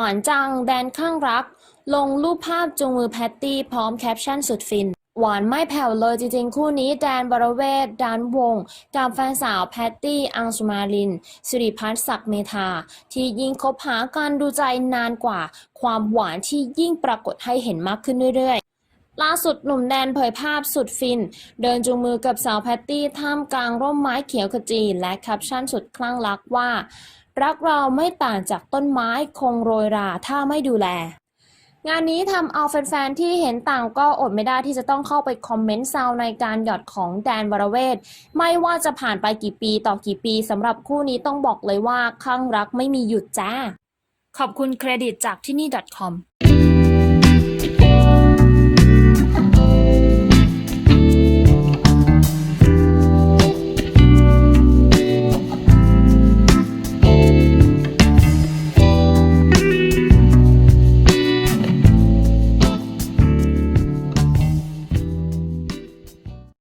หวานจังแดนข้างรัก ลงรูปภาพจูงมือแพตตี้พร้อมแคปชั่นสุดฟิน หวานไม่แผ่วเลยจริงๆ คู่นี้แดนบรเวศดานวง กับแฟนสาวแพตตี้อังสุมาลิน สิริพัฒน์ศักดิ์เมธา ที่ยิ่งคบหากันดูใจนานกว่า ความหวานที่ยิ่งปรากฏให้เห็นมากขึ้นเรื่อยๆ ล่าสุดหนุ่มแดนเผยภาพสุดฟิน เดินจูงมือกับสาวแพตตี้ท่ามกลางร่มไม้เขียวขจีและแคปชั่นสุดคลั่งรักว่า รักเราไม่ต่างจากต้นไม้คงโรยราถ้าไม่ดูแล งานนี้ทำเอาแฟนๆ ที่เห็นต่างก็อดไม่ได้ที่จะต้องเข้าไปคอมเมนต์แซวในการหยอดของแดนวรเวทไม่ว่าจะผ่านไปกี่ปีต่อกี่ปีสำหรับคู่นี้ต้องบอกเลยว่าข้างรักไม่มีหยุดจ้า ขอบคุณเครดิตจากที่นี่ .com